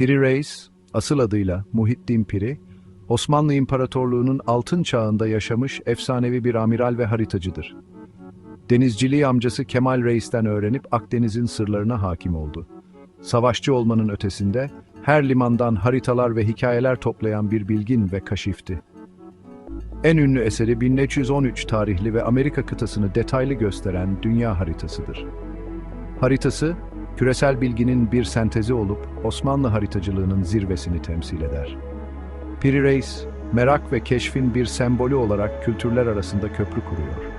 Piri Reis, asıl adıyla Muhittin Piri, Osmanlı İmparatorluğu'nun altın çağında yaşamış efsanevi bir amiral ve haritacıdır. Denizciliği amcası Kemal Reis'ten öğrenip Akdeniz'in sırlarına hakim oldu. Savaşçı olmanın ötesinde her limandan haritalar ve hikayeler toplayan bir bilgin ve kaşifti. En ünlü eseri 1313 tarihli ve Amerika kıtasını detaylı gösteren dünya haritasıdır. Haritası, küresel bilginin bir sentezi olup Osmanlı haritacılığının zirvesini temsil eder. Piri Reis, merak ve keşfin bir sembolü olarak kültürler arasında köprü kuruyor.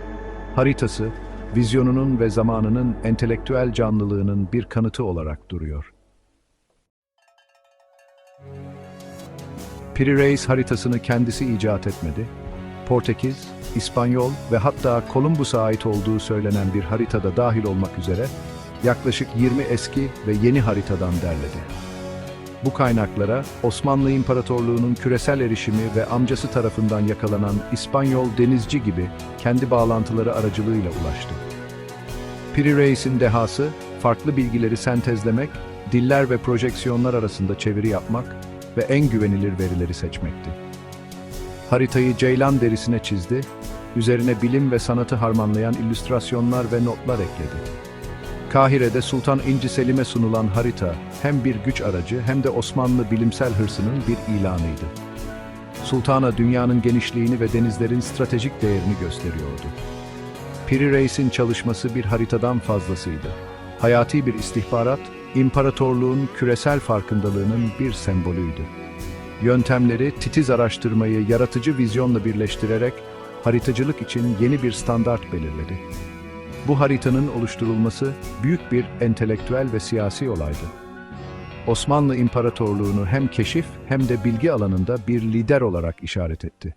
Haritası, vizyonunun ve zamanının entelektüel canlılığının bir kanıtı olarak duruyor. Piri Reis haritasını kendisi icat etmedi. Portekiz, İspanyol ve hatta Columbus'a ait olduğu söylenen bir haritada dahil olmak üzere yaklaşık 20 eski ve yeni haritadan derledi. Bu kaynaklara Osmanlı İmparatorluğu'nun küresel erişimi ve amcası tarafından yakalanan İspanyol denizci gibi kendi bağlantıları aracılığıyla ulaştı. Piri Reis'in dehası, farklı bilgileri sentezlemek, diller ve projeksiyonlar arasında çeviri yapmak ve en güvenilir verileri seçmekti. Haritayı ceylan derisine çizdi, üzerine bilim ve sanatı harmanlayan illüstrasyonlar ve notlar ekledi. Kahire'de Sultan İnci Selim'e sunulan harita hem bir güç aracı hem de Osmanlı bilimsel hırsının bir ilanıydı. Sultana dünyanın genişliğini ve denizlerin stratejik değerini gösteriyordu. Piri Reis'in çalışması bir haritadan fazlasıydı. Hayati bir istihbarat, imparatorluğun küresel farkındalığının bir sembolüydü. Yöntemleri titiz araştırmayı yaratıcı vizyonla birleştirerek haritacılık için yeni bir standart belirledi. Bu haritanın oluşturulması büyük bir entelektüel ve siyasi olaydı. Osmanlı İmparatorluğu'nu hem keşif hem de bilgi alanında bir lider olarak işaret etti.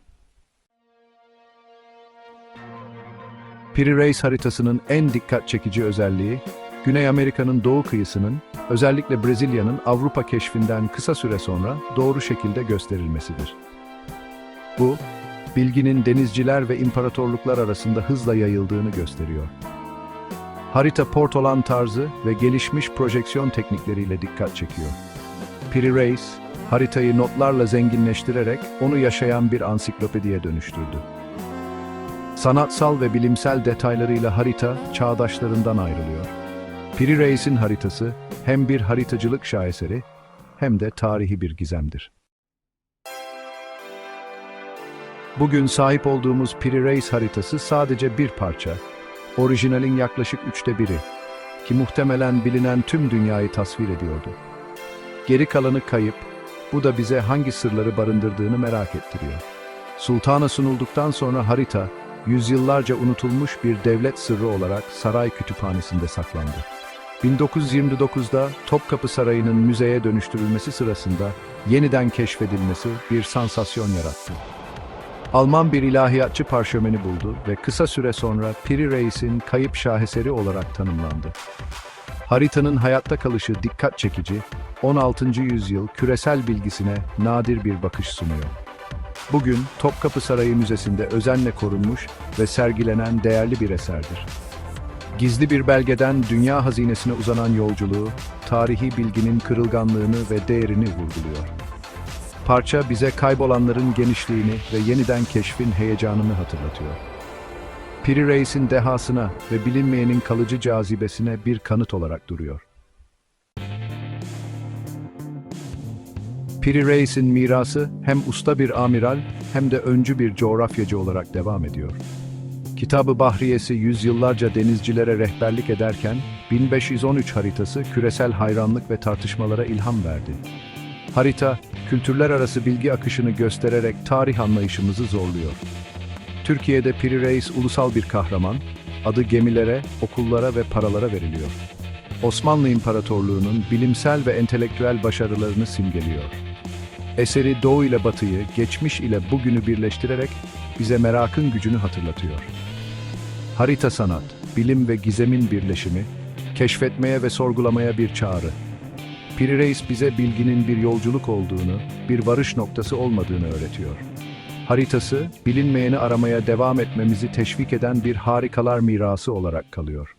Piri Reis haritasının en dikkat çekici özelliği, Güney Amerika'nın doğu kıyısının, özellikle Brezilya'nın Avrupa keşfinden kısa süre sonra doğru şekilde gösterilmesidir. Bu, bilginin denizciler ve imparatorluklar arasında hızla yayıldığını gösteriyor. Harita portolan tarzı ve gelişmiş projeksiyon teknikleriyle dikkat çekiyor. Piri Reis, haritayı notlarla zenginleştirerek onu yaşayan bir ansiklopediye dönüştürdü. Sanatsal ve bilimsel detaylarıyla harita çağdaşlarından ayrılıyor. Piri Reis'in haritası hem bir haritacılık şaheseri hem de tarihi bir gizemdir. Bugün sahip olduğumuz Piri Reis haritası sadece bir parça, orijinalin yaklaşık üçte biri ki muhtemelen bilinen tüm dünyayı tasvir ediyordu. Geri kalanı kayıp, bu da bize hangi sırları barındırdığını merak ettiriyor. Sultana sunulduktan sonra harita, yüzyıllarca unutulmuş bir devlet sırrı olarak saray kütüphanesinde saklandı. 1929'da Topkapı Sarayı'nın müzeye dönüştürülmesi sırasında yeniden keşfedilmesi bir sansasyon yarattı. Alman bir ilahiyatçı parşömeni buldu ve kısa süre sonra Piri Reis'in kayıp şaheseri olarak tanımlandı. Haritanın hayatta kalışı dikkat çekici, 16. yüzyıl küresel bilgisine nadir bir bakış sunuyor. Bugün Topkapı Sarayı Müzesi'nde özenle korunmuş ve sergilenen değerli bir eserdir. Gizli bir belgeden dünya hazinesine uzanan yolculuğu, tarihi bilginin kırılganlığını ve değerini vurguluyor. Parça bize kaybolanların genişliğini ve yeniden keşfin heyecanını hatırlatıyor. Piri Reis'in dehasına ve bilinmeyenin kalıcı cazibesine bir kanıt olarak duruyor. Piri Reis'in mirası hem usta bir amiral hem de öncü bir coğrafyacı olarak devam ediyor. Kitabı Bahriyesi yüzyıllarca denizcilere rehberlik ederken 1513 haritası küresel hayranlık ve tartışmalara ilham verdi. Harita, kültürler arası bilgi akışını göstererek tarih anlayışımızı zorluyor. Türkiye'de Piri Reis ulusal bir kahraman, adı gemilere, okullara ve paralara veriliyor. Osmanlı İmparatorluğu'nun bilimsel ve entelektüel başarılarını simgeliyor. Eseri Doğu ile Batı'yı, geçmiş ile bugünü birleştirerek bize merakın gücünü hatırlatıyor. Harita sanat, bilim ve gizemin birleşimi, keşfetmeye ve sorgulamaya bir çağrı. Piri Reis bize bilginin bir yolculuk olduğunu, bir varış noktası olmadığını öğretiyor. Haritası, bilinmeyeni aramaya devam etmemizi teşvik eden bir harikalar mirası olarak kalıyor.